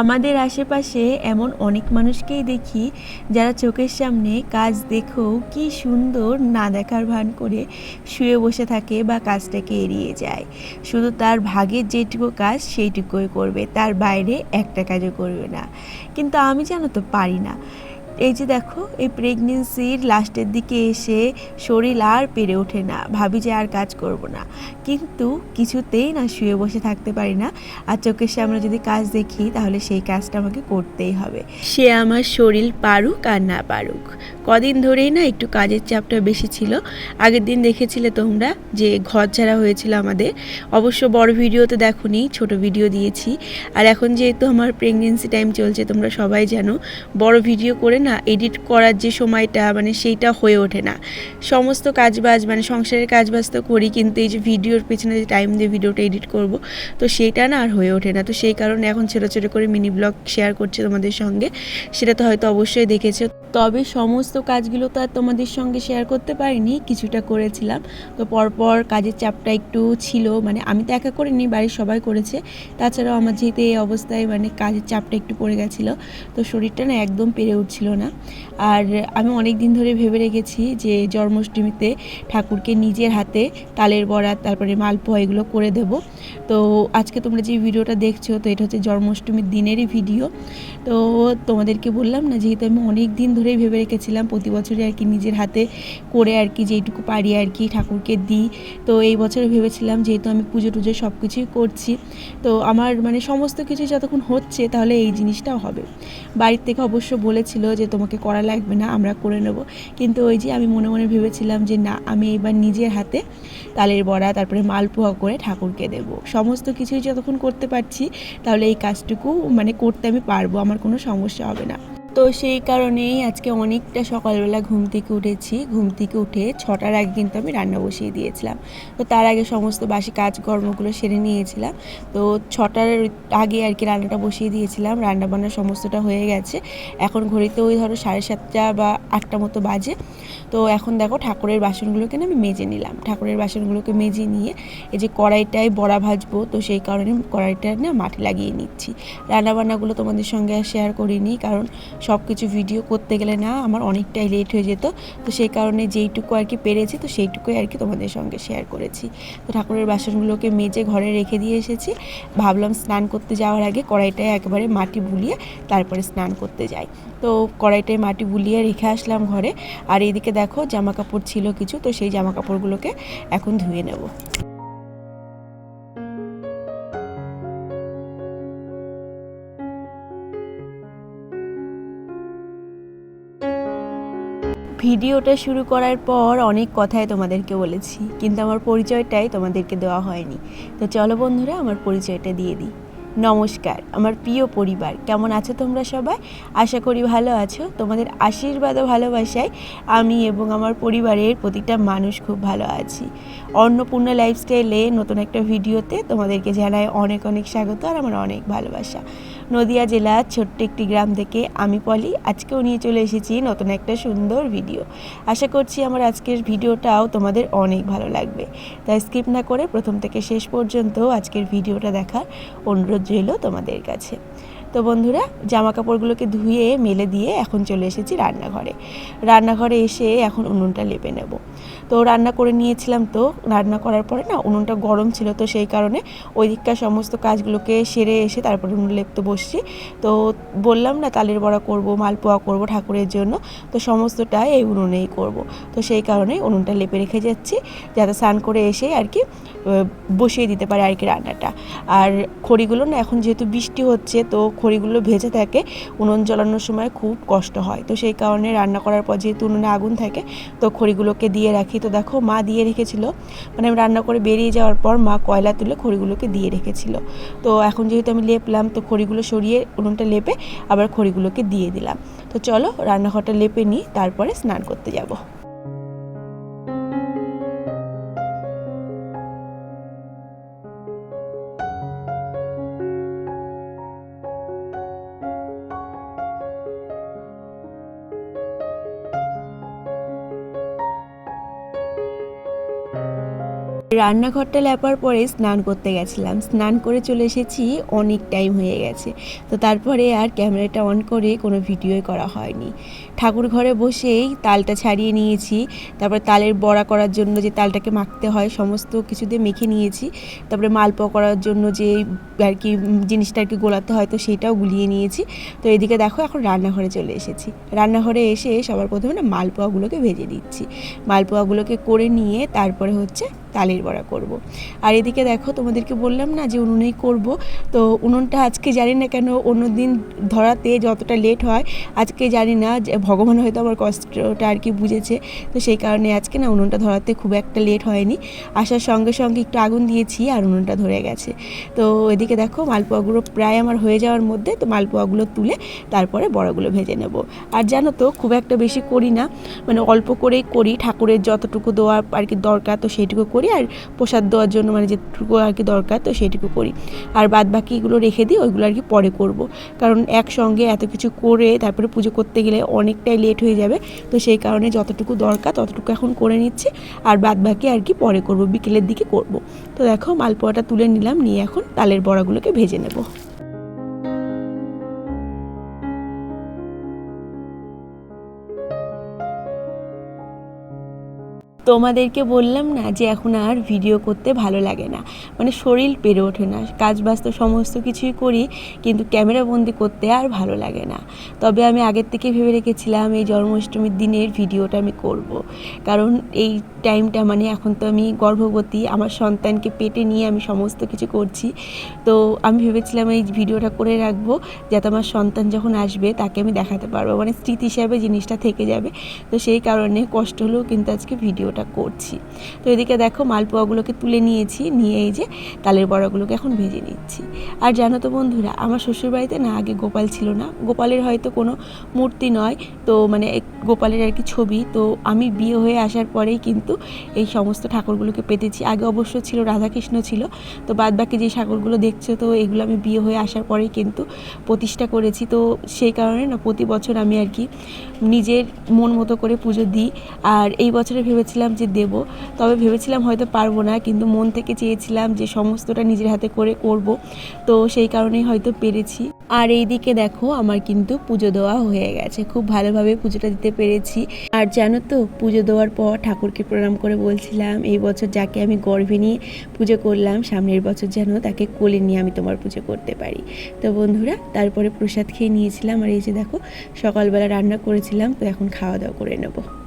আমাদের আশেপাশে এমন অনেক মানুষকেই দেখি যারা চোখের সামনে কাজ দেখেও কি সুন্দর না দেখার ভান করে শুয়ে বসে থাকে বা কাজটাকে এড়িয়ে যায়। শুধু তার ভাগের যেটুকু কাজ সেইটুকুই করবে, তার বাইরে একটা কাজও করবে না। কিন্তু আমি জানো তো পারি না। এই যে দেখো, এই প্রেগনেন্সির লাস্টের দিকে এসে শরীর আর পেরে ওঠে না। ভাবি যে আর কাজ করব না। কিন্তু কিছুতেই না শুয়ে বসে থাকতে পারি না। আর চোখের সামনে যদি কাজ দেখি, তাহলে সেই কাজটা আমাকে করতেই হবে। সে আমার শরীর পারুক আর না পারুক। কদিন ধরেই না একটু কাজের চাপটা বেশি ছিল। আগের দিন দেখেছিলে তোমরা যে ঘর ছাড়া হয়েছিল আমাদের? অবশ্য বড় ভিডিওতে দেখোনি, ছোট ভিডিও দিয়েছি। আর এখন যেহেতু আমার প্রেগনেন্সি টাইম চলছে, তোমরা সবাই জানো, বড় ভিডিও করে না এডিট করার যে সময়টা মানে সেইটা হয়ে ওঠে না। সমস্ত কাজবাজ মানে সংসারের কাজবাজ তো করি, কিন্তু এই যে ভিডিওর পেছনে যে টাইম দিয়ে ভিডিওটা এডিট করব, তো সেইটা না আর হয়ে ওঠে না। তো সেই কারণে এখন ছোটো ছোটো করে মিনি ব্লগ শেয়ার করছি তোমাদের সঙ্গে। সেটা তো হয়তো অবশ্যই দেখেছ। তবে সমস্ত কাজগুলো তো আর তোমাদের সঙ্গে শেয়ার করতে পারিনি, কিছুটা করেছিলাম। তো পরপর কাজের চাপটা একটু ছিল মানে আমি তো একা করিনি, বাড়ির সবাই করেছে। তাছাড়াও আমার যেহেতু এই অবস্থায় মানে কাজের চাপটা একটু পড়ে গেছিল, তো শরীরটা না একদম পেরে উঠছিল না। আর আমি অনেক দিন ধরে ভেবে রেখেছি যে জন্মাষ্টমীতে ঠাকুরকে নিজের হাতে তালের বড়া, তারপরে মালপোয়া এগুলো করে দেব। তো আজকে তোমরা যে ভিডিওটা দেখছ, তো এটা হচ্ছে জন্মাষ্টমীর দিনেরই ভিডিও। তো তোমাদেরকে বললাম না, যেহেতু আমি অনেক দিন ধরেই ভেবে রেখেছিলাম, প্রতি বছরই আর কি নিজের হাতে করে আর কি যেইটুকু পারি আর কি ঠাকুরকে দিই। তো এই বছরে ভেবেছিলাম যেহেতু আমি পুজো টুজো সব কিছুই করছি, তো আমার মানে সমস্ত কিছু যতক্ষণ হচ্ছে তাহলে এই জিনিসটাও হবে। বাড়ির থেকে অবশ্য বলেছিল যে তোমাকে করা লাগবে না, আমরা করে নেব। কিন্তু ওই যে আমি মনে মনে ভেবেছিলাম যে না, আমি এবার নিজের হাতে তালের বড়া, তারপরে মালপোয়া করে ঠাকুরকে দেব। সমস্ত কিছুই যতক্ষণ করতে পারছি, তাহলে এই কাজটুকু মানে করতে আমি পারব, আমার কোনো সমস্যা হবে না। তো সেই কারণেই আজকে অনেকটা সকালবেলা ঘুম থেকে উঠেছি। ঘুম থেকে উঠে ছটার আগে কিন্তু আমি রান্না বসিয়ে দিয়েছিলাম। তো তার আগে সমস্ত বাসি কাজকর্মগুলো সেরে নিয়েছিলাম। তো ছটার আগে আর কি রান্নাটা বসিয়ে দিয়েছিলাম। রান্না বান্না সমস্তটা হয়ে গেছে। এখন ঘড়িতে ওই ধরো সাড়ে সাতটা বা আটটা মতো বাজে। তো এখন দেখো ঠাকুরের বাসনগুলোকে না আমি মেজে নিলাম। ঠাকুরের বাসনগুলোকে মেজে নিয়ে এই যে কড়াইটায় বড়া ভাজবো, তো সেই কারণে কড়াইটা না মাটি লাগিয়ে নিচ্ছি। রান্নাবান্নাগুলো তোমাদের সঙ্গে শেয়ার করিনি, কারণ সব কিছু ভিডিও করতে গেলে না আমার অনেকটাই লেট হয়ে যেত। তো সেই কারণে যেইটুকু আর কি পেরেছি, তো সেইটুকুই আর কি তোমাদের সঙ্গে শেয়ার করেছি। তো ঠাকুরের বাসনগুলোকে মেজে ঘরে রেখে দিয়ে এসেছি। ভাবলাম স্নান করতে যাওয়ার আগে কড়াইটায় একবারে মাটি বুলিয়ে তারপরে স্নান করতে যাই। তো কড়াইটায় মাটি বুলিয়ে রেখে আসলাম ঘরে। আর এদিকে দেখো জামা কাপড় ছিল কিছু, তো সেই জামা কাপড়গুলোকে এখন ধুয়ে নেব। ভিডিওটা শুরু করার পর অনেক কথাই তোমাদেরকে বলেছি, কিন্তু আমার পরিচয়টাই তোমাদেরকে দেওয়া হয়নি। তো চলো বন্ধুরা, আমার পরিচয়টা দিয়ে দিই। নমস্কার, আমার প্রিয় পরিবার, কেমন আছো তোমরা সবাই? আশা করি ভালো আছো। তোমাদের আশীর্বাদ ও ভালোবাসায় আমি এবং আমার পরিবারের প্রতিটা মানুষ খুব ভালো আছি। অন্নপূর্ণা লাইফস্টাইলে নতুন একটা ভিডিওতে তোমাদেরকে জানাই অনেক অনেক স্বাগত আর আমার অনেক ভালোবাসা। নদিয়া জেলার ছোট্ট একটি গ্রাম থেকে আমি পলি। আজকেও নিয়ে চলে এসেছি নতুন একটা সুন্দর ভিডিও। আশা করছি আমার আজকের ভিডিওটাও তোমাদের অনেক ভালো লাগবে। তাই স্কিপ না করে প্রথম থেকে শেষ পর্যন্ত আজকের ভিডিওটা দেখার অনুরোধ রইল তোমাদের কাছে। তো বন্ধুরা জামা কাপড়গুলোকে ধুয়ে, মেলে দিয়ে এখন চলে এসেছি রান্নাঘরে। রান্নাঘরে এসে এখন উনুনটা লেপে নেব। তো রান্না করে নিয়েছিলাম তো, রান্না করার পরে না উনুনটা গরম ছিল তো সেই কারণে ওই দিককার সমস্ত কাজগুলোকে সেরে এসে তারপরে উনুন লেপতে বসছি। তো বললাম না তালের বড়া করব, মালপোয়া করব ঠাকুরের জন্য, তো সমস্তটাই এই উনুনেই করব। তো সেই কারণে উনুনটা লেপে রেখে যাচ্ছি, যাতে স্নান করে এসে আর কি বসিয়ে দিতে পারে আর কি রান্নাটা। আর খড়িগুলো না এখন যেহেতু বৃষ্টি হচ্ছে, তো খড়িগুলো ভেজে থাকে, উনুন জ্বালানোর সময় খুব কষ্ট হয়। তো সেই কারণে রান্না করার পর যেহেতু উনুনে আগুন থাকে, তো খড়িগুলোকে দিয়ে রাখি। তো দেখো মা দিয়ে রেখেছিল। মানে আমি রান্না করে বেরিয়ে যাওয়ার পর মা কয়লা তুলে খড়িগুলোকে দিয়ে রেখেছিল। তো এখন যেহেতু আমি লেপলাম, তো খড়িগুলো সরিয়ে উনুনটা লেপে আবার খড়িগুলোকে দিয়ে দিলাম। তো চলো রান্নাঘরটা লেপে নিই, তারপরে স্নান করতে যাব। রান্নাঘরটা লেপার পরে স্নান করতে গেছিলাম। স্নান করে চলে এসেছি, অনেক টাইম হয়ে গেছে। তো তারপরে আর ক্যামেরাটা অন করে কোনো ভিডিওই করা হয়নি। ঠাকুর ঘরে বসেই তালটা ছাড়িয়ে নিয়েছি, তারপরে তালের বড়া করার জন্য যে তালটাকে মাখতে হয়, সমস্ত কিছু দিয়ে মেখে নিয়েছি। তারপরে মালপোয়া করার জন্য যে আর কি জিনিসটা আর কি গোলাতে হয়, তো সেটাও গুলিয়ে নিয়েছি। তো এদিকে দেখো এখন রান্নাঘরে চলে এসেছি। রান্নাঘরে এসে সবার প্রথমে না মালপোয়াগুলোকে ভেজে দিচ্ছি। মালপোয়াগুলোকে করে নিয়ে তারপরে হচ্ছে তালের বড়া করব। আর এদিকে দেখো, তোমাদেরকে বললাম না যে উনুনেই করব। তো উনুনটা আজকে জানি না কেন অন্য দিন ধরাতে যতটা লেট হয়, আজকে জানি না যে ভগবান হয়তো আমার কষ্টটা আর কি বুঝেছে। তো সেই কারণে আজকে না উনুনটা ধরাতে খুব একটা লেট হয়নি। আসার সঙ্গে সঙ্গে একটু আগুন দিয়েছি আর উনুনটা ধরে গেছে। তো এদিকে দেখো, মালপোয়াগুলো প্রায় আমার হয়ে যাওয়ার মধ্যে, তো মালপোয়াগুলো তুলে তারপরে বড়াগুলো ভেজে নেব। আর জানো তো, খুব একটা বেশি করি না। মানে অল্প করেই করি, ঠাকুরের যতটুকু দেওয়া আর কি দরকার, তো সেইটুকু করি। আর প্রসাদ দেওয়ার জন্য মানে যেটুকু আর কি দরকার, তো সেটুকু করি। আর বাদ বাকিগুলো রেখে দিই ওইগুলো আর কি পরে করব। কারণ একসঙ্গে এত কিছু করে তারপরে পুজো করতে গেলে অনেকটাই লেট হয়ে যাবে, তো সেই কারণে যতটুকু দরকার ততটুকু এখন করে নিচ্ছি, আর বাদ বাকি আর কি পরে করব, বিকেলের দিকে করব। তো দেখো মালপোয়াটা তুলে নিলাম, নিয়ে এখন তালের বড়াগুলোকে ভেজে নেব। তোমাদেরকে বললাম না যে এখন আর ভিডিও করতে ভালো লাগে না। মানে শরীর পেরে ওঠে না। কাজ বাস্তব সমস্ত কিছুই করি, কিন্তু ক্যামেরা বন্দি করতে আর ভালো লাগে না। তবে আমি আগের থেকে ভেবে রেখেছিলাম এই জন্মাষ্টমীর দিনের ভিডিওটা আমি করব। কারণ এই টাইমটা মানে এখন তো আমি গর্ভবতী, আমার সন্তানকে পেটে নিয়ে আমি সমস্ত কিছু করছি। তো আমি ভেবেছিলাম এই ভিডিওটা করে রাখব, যাতে আমার সন্তান যখন আসবে তাকে আমি দেখাতে পারব। মানে স্মৃতি হিসাবে জিনিসটা থেকে যাবে। তো সেই কারণে কষ্ট হলেও কিন্তু আজকে ভিডিওটা করছি। তো এদিকে দেখো মালপোয়াগুলোকে তুলে নিয়েছি, নিয়ে এই যে তালের বড়াগুলোকে এখন ভেজে নিচ্ছি। আর জানো তো বন্ধুরা, আমার শ্বশুরবাড়িতে না আগে গোপাল ছিল না। গোপালের হয়তো কোনো মূর্তি নয়, তো মানে গোপালের আর কি ছবি। তো আমি বিয়ে হয়ে আসার পরেই কিন্তু এই সমস্ত ঠাকুরগুলোকে পেতেছি। আগে অবশ্য ছিল, রাধাকৃষ্ণ ছিল। তো বাদ বাকি যে ঠাকুরগুলো দেখছ, তো এগুলো আমি বিয়ে হয়ে আসার পরেই কিন্তু প্রতিষ্ঠা করেছি। তো সেই কারণে না, প্রতি বছর আমি আর কি নিজের মন মতো করে পুজো দিই। আর এই বছরে ভেবেছিলাম যে দেব, তবে ভেবেছিলাম হয়তো পারব না। কিন্তু মন থেকে চেয়েছিলাম যে সমস্তটা নিজের হাতে করে করব। তো সেই কারণেই হয়তো পেরেছি। আর এই দিকে দেখো আমার কিন্তু পুজো দেওয়া হয়ে গেছে। খুব ভালোভাবে পুজোটা দিতে পেরেছি। আর জানো তো, পুজো দেওয়ার পর ঠাকুরকে প্রণাম করে বলছিলাম, এই বছর যাকে আমি গর্ভে নিয়ে পুজো করলাম, সামনের বছর যেন তাকে কোলে নিয়ে আমি তোমার পুজো করতে পারি। তো বন্ধুরা, তারপরে প্রসাদ খেয়ে নিয়েছিলাম। আর এই যে দেখো, সকালবেলা রান্না করেছিলাম, তো এখন খাওয়া দাওয়া করে নেব।